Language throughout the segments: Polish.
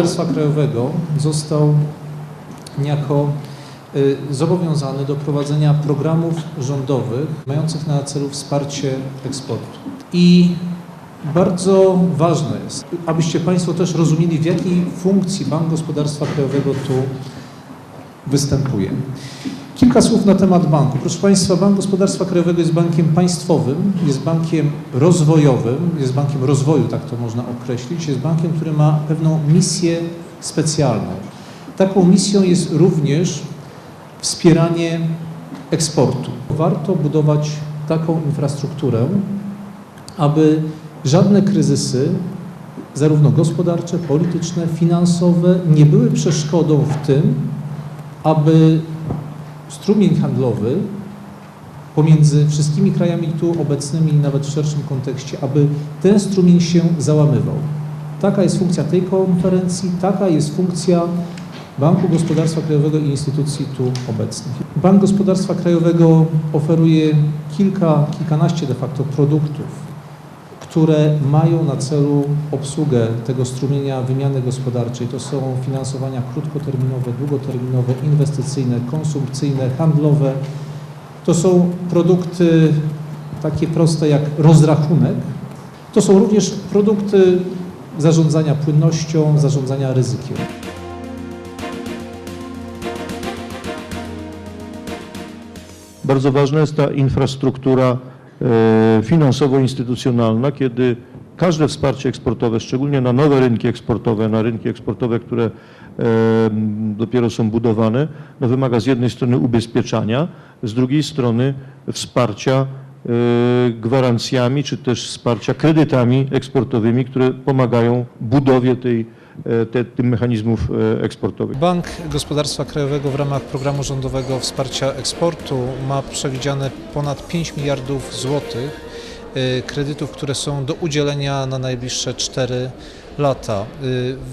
Gospodarstwa Krajowego został niejako y, zobowiązany do prowadzenia programów rządowych mających na celu wsparcie eksportu. I bardzo ważne jest, abyście Państwo też rozumieli, w jakiej funkcji Bank Gospodarstwa Krajowego tu występuje. Kilka słów na temat banku. Proszę Państwa, Bank Gospodarstwa Krajowego jest bankiem państwowym, jest bankiem rozwojowym, jest bankiem rozwoju, tak to można określić, jest bankiem, który ma pewną misję specjalną. Taką misją jest również wspieranie eksportu. Warto budować taką infrastrukturę, aby żadne kryzysy, zarówno gospodarcze, polityczne, finansowe, nie były przeszkodą w tym, aby strumień handlowy pomiędzy wszystkimi krajami tu obecnymi nawet w szerszym kontekście, aby ten strumień się załamywał. Taka jest funkcja tej konferencji, taka jest funkcja Banku Gospodarstwa Krajowego i instytucji tu obecnych. Bank Gospodarstwa Krajowego oferuje kilka, kilkanaście de facto produktów, które mają na celu obsługę tego strumienia wymiany gospodarczej. To są finansowania krótkoterminowe, długoterminowe, inwestycyjne, konsumpcyjne, handlowe. To są produkty takie proste jak rozrachunek. To są również produkty zarządzania płynnością, zarządzania ryzykiem. Bardzo ważna jest ta infrastruktura finansowo-instytucjonalna, kiedy każde wsparcie eksportowe, szczególnie na nowe rynki eksportowe, na rynki eksportowe, które e, dopiero są budowane, no wymaga z jednej strony ubezpieczania, z drugiej strony wsparcia e, gwarancjami, czy też wsparcia kredytami eksportowymi, które pomagają budowie tej, e, te, tym mechanizmów e, eksportowych. Bank Gospodarstwa Krajowego w ramach programu rządowego wsparcia eksportu ma przewidziane ponad 5 miliardów złotych y, kredytów, które są do udzielenia na najbliższe 4 lata.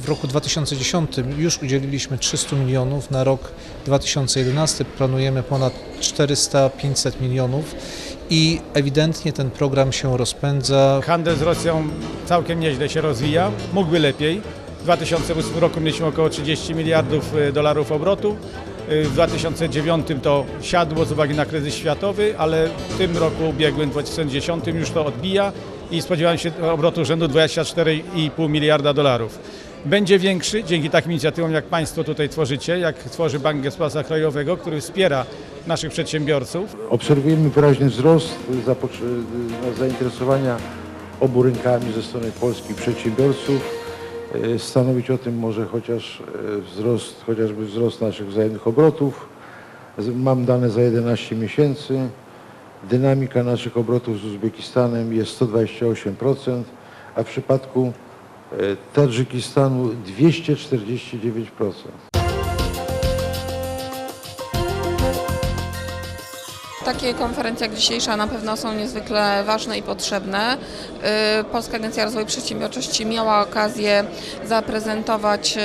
W roku 2010 już udzieliliśmy 300 milionów, na rok 2011 planujemy ponad 400-500 milionów i ewidentnie ten program się rozpędza. Handel z Rosją całkiem nieźle się rozwija, mógłby lepiej. W 2008 roku mieliśmy około 30 miliardów e, dolarów obrotu. E, W 2009 to siadło z uwagi na kryzys światowy, ale w tym roku ubiegłym, 2010 już to odbija i spodziewałem się obrotu rzędu 24,5 miliarda dolarów. Będzie większy dzięki takim inicjatywom, jak Państwo tutaj tworzycie, jak tworzy Bank Gospodarstwa Krajowego, który wspiera naszych przedsiębiorców. Obserwujemy wyraźny wzrost zainteresowania obu rynkami ze strony polskich przedsiębiorców. E, Stanowić o tym może chociaż e, wzrost, chociażby wzrost naszych wzajemnych obrotów. Mam dane za 11 miesięcy. Dynamika naszych obrotów z Uzbekistanem jest 128%, a w przypadku e, Tadżykistanu 249%. Takie konferencje jak dzisiejsza na pewno są niezwykle ważne i potrzebne. Y, Polska Agencja Rozwoju Przedsiębiorczości miała okazję zaprezentować y,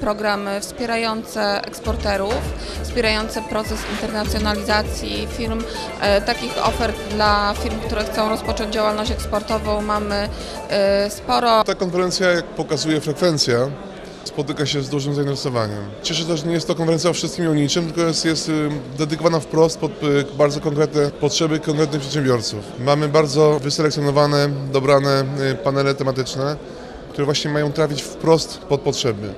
programy wspierające eksporterów, wspierające proces internacjonalizacji firm. Y, Takich ofert dla firm, które chcą rozpocząć działalność eksportową mamy sporo. Ta konferencja, jak pokazuje frekwencja, spotyka się z dużym zainteresowaniem. Cieszę się, że nie jest to konferencja o wszystkim i o niczym, tylko jest, jest y, dedykowana wprost pod y, bardzo konkretne potrzeby konkretnych przedsiębiorców. Mamy bardzo wyselekcjonowane, dobrane y, panele tematyczne, które właśnie mają trafić wprost pod potrzeby.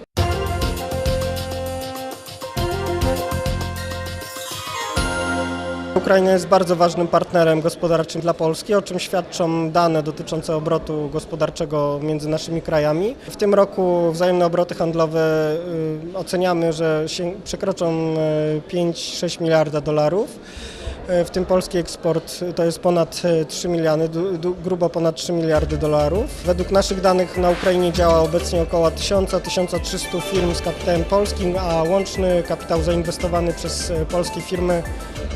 Ukraina jest bardzo ważnym partnerem gospodarczym dla Polski, o czym świadczą dane dotyczące obrotu gospodarczego między naszymi krajami. W tym roku wzajemne obroty handlowe y, oceniamy, że przekroczą y, 5-6 miliarda dolarów. Y, W tym polski eksport to jest ponad y, 3 miliardy, grubo ponad 3 miliardy dolarów. Według naszych danych na Ukrainie działa obecnie około 1000-1300 firm z kapitałem polskim, a łączny kapitał zainwestowany przez y, polskie firmy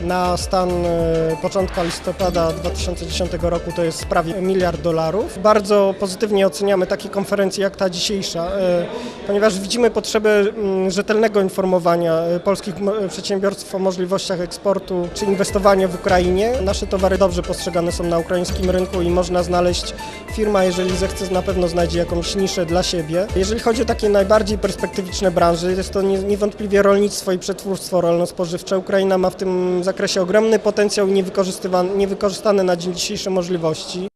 Na stan e, początka listopada 2010 roku to jest prawie miliard dolarów. Bardzo pozytywnie oceniamy takie konferencje jak ta dzisiejsza, e, ponieważ widzimy potrzebę mm, rzetelnego informowania e, polskich przedsiębiorstw o możliwościach eksportu czy inwestowania w Ukrainie. Nasze towary dobrze postrzegane są na ukraińskim rynku i można znaleźć firma, jeżeli zechce, na pewno znajdzie jakąś niszę dla siebie. Jeżeli chodzi o takie najbardziej perspektywiczne branże, jest to nie- niewątpliwie rolnictwo i przetwórstwo rolno-spożywcze. Ukraina ma w tym zakresie ogromny potencjał i niewykorzystane na dzień dzisiejszy możliwości.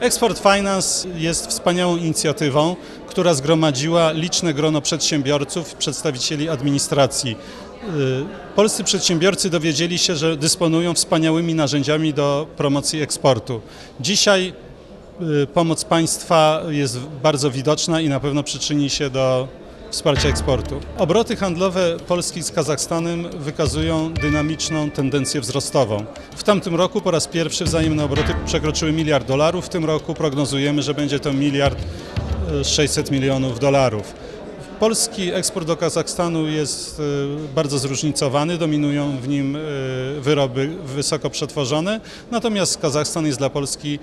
Export Finance jest wspaniałą inicjatywą, która zgromadziła liczne grono przedsiębiorców, przedstawicieli administracji. Y, Polscy przedsiębiorcy dowiedzieli się, że dysponują wspaniałymi narzędziami do promocji eksportu. Dzisiaj pomoc państwa jest bardzo widoczna i na pewno przyczyni się do wsparcia eksportu. Obroty handlowe Polski z Kazachstanem wykazują dynamiczną tendencję wzrostową. W tamtym roku po raz pierwszy wzajemne obroty przekroczyły miliard dolarów, w tym roku prognozujemy, że będzie to miliard e, 600 milionów dolarów. Polski eksport do Kazachstanu jest e, bardzo zróżnicowany, dominują w nim e, wyroby wysoko przetworzone, natomiast Kazachstan jest dla Polski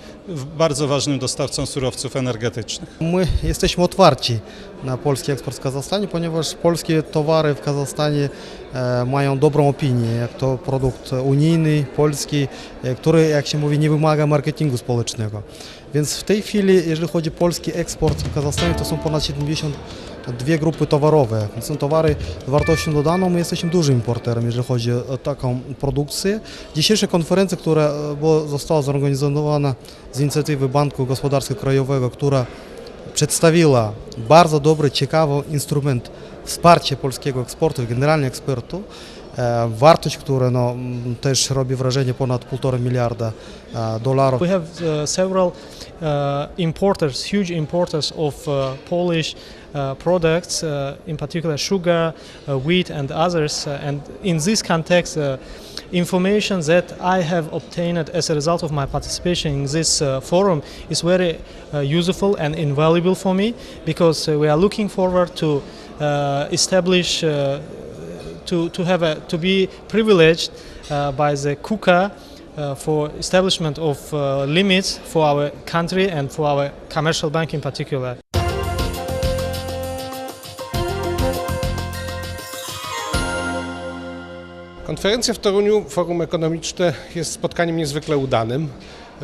bardzo ważnym dostawcą surowców energetycznych. My jesteśmy otwarci na polski eksport w Kazachstanie, ponieważ polskie towary w Kazachstanie e, mają dobrą opinię, jak to produkt unijny, polski, e, który, jak się mówi, nie wymaga marketingu społecznego. Więc w tej chwili, jeżeli chodzi o polski eksport w Kazachstanie, to są ponad 72 grupy towarowe. Są towary z wartością dodaną, my jesteśmy dużym importerem, jeżeli chodzi o taką produkcję. Dzisiejsza konferencja, która e, została zorganizowana z inicjatywy Banku Gospodarstwa Krajowego, która przedstawiła bardzo dobry, ciekawy instrument wsparcia polskiego eksportu generalnie eksportu. E, Wartość, która no, też robi wrażenie ponad 1,5 miliarda e, dolarów. We have uh, several uh, importers, huge importers of uh, Polish uh, products, uh, in particular sugar, uh, wheat, and others. And in this context, uh, information that I have obtained as a result of my participation in this uh, forum is very uh, useful and invaluable for me because uh, we are looking forward to uh, establish. Uh, to, to have a to be privileged uh, by the KUKA uh, for establishment of uh, limits for our country and for our commercial bank in particular. Konferencja w Toruniu, Forum Ekonomiczne, jest spotkaniem niezwykle udanym.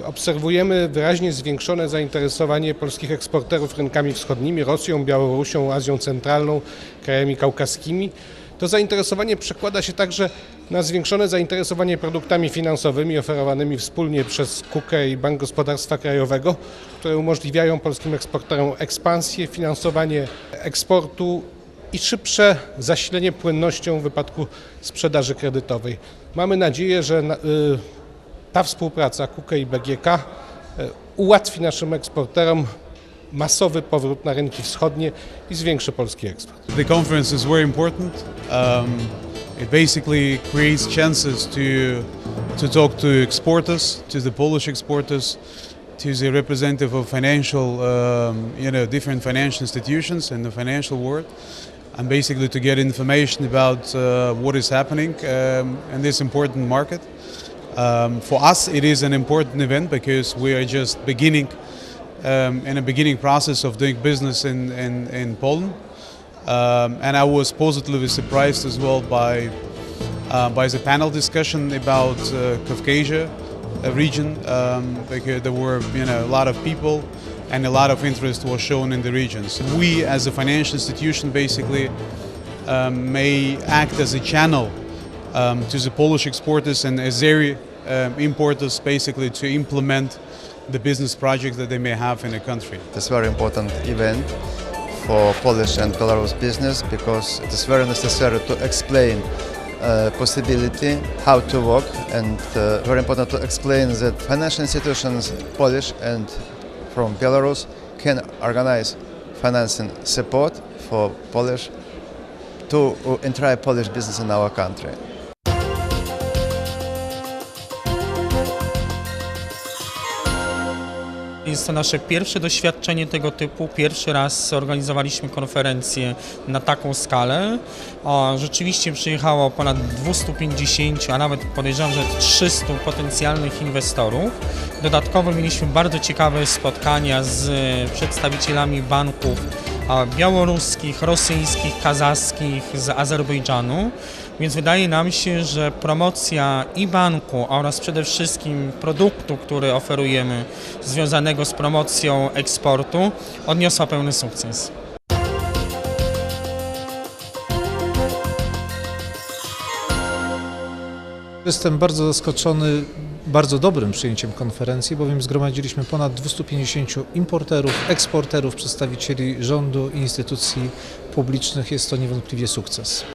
Obserwujemy wyraźnie zwiększone zainteresowanie polskich eksporterów rynkami wschodnimi, Rosją, Białorusią, Azją Centralną, krajami kaukaskimi. To zainteresowanie przekłada się także na zwiększone zainteresowanie produktami finansowymi oferowanymi wspólnie przez KUKE i Bank Gospodarstwa Krajowego, które umożliwiają polskim eksporterom ekspansję, finansowanie eksportu i szybsze zasilenie płynnością w wypadku sprzedaży kredytowej. Mamy nadzieję, że y, ta współpraca KUKE i BGK y, ułatwi naszym eksporterom masowy powrót na rynki wschodnie i zwiększy polski eksport. The conference is very important. Um, it basically creates chances to to talk to exporters, to the Polish exporters, to the representative of financial, um, you know, different financial institutions in the financial world, and basically to get information about uh, what is happening um, in this important market. Um, for us, it is an important event because we are just beginning um, in a beginning process of doing business in, in, in Poland. Um, and I was positively surprised as well by, uh, by the panel discussion about uh, Caucasia uh, region um, because there were you know, a lot of people and a lot of interest was shown in the regions. We as a financial institution basically um, may act as a channel um, to the Polish exporters and Azeri um, importers basically to implement the business projects that they may have in a country. It's a very important event for Polish and Belarus business because it is very necessary to explain uh, possibility how to work and uh, very important to explain that financial institutions Polish and from Belarus can organize financing support for Polish to uh, entire Polish business in our country. Jest to nasze pierwsze doświadczenie tego typu. Pierwszy raz zorganizowaliśmy konferencję na taką skalę. Rzeczywiście przyjechało ponad 250, a nawet podejrzewam, że 300 potencjalnych inwestorów. Dodatkowo mieliśmy bardzo ciekawe spotkania z przedstawicielami banków białoruskich, rosyjskich, kazachskich, z Azerbejdżanu. Więc wydaje nam się, że promocja i banku oraz przede wszystkim produktu, który oferujemy, związanego z promocją eksportu, odniosła pełny sukces. Jestem bardzo zaskoczony bardzo dobrym przyjęciem konferencji, bowiem zgromadziliśmy ponad 250 importerów, eksporterów, przedstawicieli rządu i instytucji publicznych. Jest to niewątpliwie sukces.